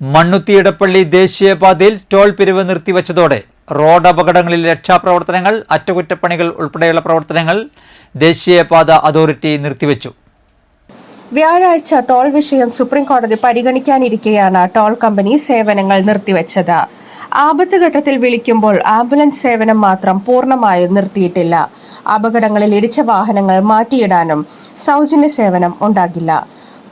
മണ്ണുത്തിയിടപ്പള്ളി ദേശീയപാതയിൽ ടോൾ പിരിവ് നിർത്തിവച്ചതോടെ റോഡ് അപകടങ്ങളിൽ രക്ഷാപ്രവർത്തനങ്ങൾ അറ്റകുറ്റപ്പണികൾ ഉൾപ്പെടെയുള്ള പ്രവർത്തനങ്ങൾ ദേശീയപാത അതോറിറ്റി നിർത്തിവച്ചു. വ്യാഴാഴ്ച ടോൾ വിഷയം സുപ്രീം കോടതി പരിഗണിക്കാനിരിക്കെയാണ് ടോൾ കമ്പനി സേവനങ്ങൾ നിർത്തിവച്ചത്. ആപത്ത് ഘട്ടത്തിൽ വിളിക്കുമ്പോൾ ആംബുലൻസ് സേവനം മാത്രം പൂർണമായും നിർത്തിയിട്ടില്ല. അപകടങ്ങളിൽ ഇടിച്ച വാഹനങ്ങൾ മാറ്റിയിടാനും സൗജന്യ സേവനം ഉണ്ടാകില്ല.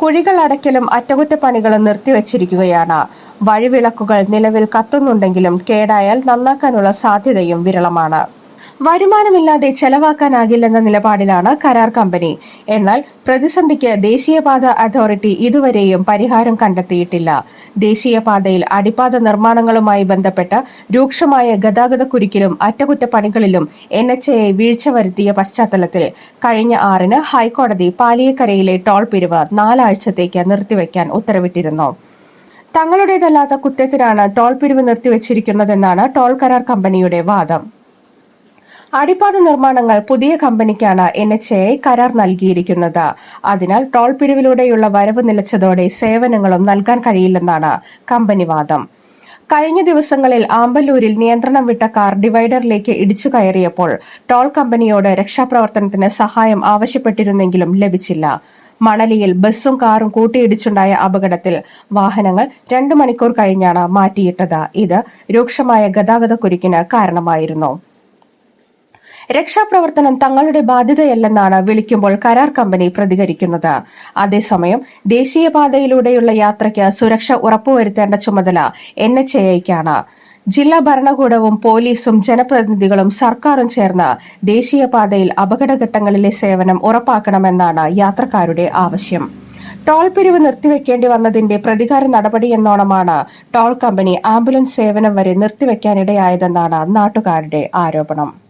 കുഴികൾ അടയ്ക്കലും അറ്റകുറ്റപ്പണികളും നിർത്തിവച്ചിരിക്കുകയാണ്. വഴിവിളക്കുകൾ നിലവിൽ കത്തുന്നുണ്ടെങ്കിലും കേടായാൽ നന്നാക്കാനുള്ള സാധ്യതയും വിരളമാണ്. വരുമാനമില്ലാതെ ചെലവാക്കാനാകില്ലെന്ന നിലപാടിലാണ് കരാർ കമ്പനി. എന്നാൽ പ്രതിസന്ധിക്ക് ദേശീയപാത അതോറിറ്റി ഇതുവരെയും പരിഹാരം കണ്ടെത്തിയിട്ടില്ല. ദേശീയപാതയിൽ അടിപ്പാത നിർമ്മാണങ്ങളുമായി ബന്ധപ്പെട്ട രൂക്ഷമായ ഗതാഗത കുരുക്കിലും അറ്റകുറ്റപ്പണികളിലും എൻ എച്ച് എ വീഴ്ച വരുത്തിയ പശ്ചാത്തലത്തിൽ കഴിഞ്ഞ ആറിന് ഹൈക്കോടതി പാലിയക്കരയിലെ ടോൾ പിരിവ് നാലാഴ്ചത്തേക്ക് നിർത്തിവെക്കാൻ ഉത്തരവിട്ടിരുന്നു. തങ്ങളുടേതല്ലാത്ത കുറ്റത്തിനാണ് ടോൾ പിരിവ് നിർത്തിവച്ചിരിക്കുന്നതെന്നാണ് ടോൾ കരാർ കമ്പനിയുടെ വാദം. അടിപ്പാത നിർമ്മാണങ്ങൾ പുതിയ കമ്പനിക്കാണ് എൻ എച്ച് എ കരാർ നൽകിയിരിക്കുന്നത്. അതിനാൽ ടോൾ പിരിവിലൂടെയുള്ള വരവ് നിലച്ചതോടെ സേവനങ്ങളും നൽകാൻ കഴിയില്ലെന്നാണ് കമ്പനി വാദം. കഴിഞ്ഞ ദിവസങ്ങളിൽ ആമ്പല്ലൂരിൽ നിയന്ത്രണം വിട്ട കാർ ഡിവൈഡറിലേക്ക് ഇടിച്ചു കയറിയപ്പോൾ ടോൾ കമ്പനിയോട് രക്ഷാപ്രവർത്തനത്തിന് സഹായം ആവശ്യപ്പെട്ടിരുന്നെങ്കിലും ലഭിച്ചില്ല. മണലിയിൽ ബസ്സും കാറും കൂട്ടിയിടിച്ചുണ്ടായ അപകടത്തിൽ വാഹനങ്ങൾ രണ്ടു മണിക്കൂർ കഴിഞ്ഞാണ് മാറ്റിയിട്ടത്. ഇത് രൂക്ഷമായ ഗതാഗത കുരുക്കിന് കാരണമായിരുന്നു. രക്ഷാപ്രവർത്തനം തങ്ങളുടെ ബാധ്യതയല്ലെന്നാണ് വിളിക്കുമ്പോൾ കരാർ കമ്പനി പ്രതികരിക്കുന്നത്. അതേസമയം ദേശീയപാതയിലൂടെയുള്ള യാത്രയ്ക്ക് സുരക്ഷ ഉറപ്പുവരുത്തേണ്ട ചുമതല എൻ എച്ച് എയ്ക്കാണ് ജില്ലാ ഭരണകൂടവും പോലീസും ജനപ്രതിനിധികളും സർക്കാരും ചേർന്ന് ദേശീയപാതയിൽ അപകടഘട്ടങ്ങളിലെ സേവനം ഉറപ്പാക്കണമെന്നാണ് യാത്രക്കാരുടെ ആവശ്യം. ടോൾ പിരിവ് നിർത്തിവെക്കേണ്ടി വന്നതിന്റെ പ്രതികാര നടപടി എന്നോണമാണ് ടോൾ കമ്പനി ആംബുലൻസ് സേവനം വരെ നിർത്തിവെക്കാനിടയായതെന്നാണ് നാട്ടുകാരുടെ ആരോപണം.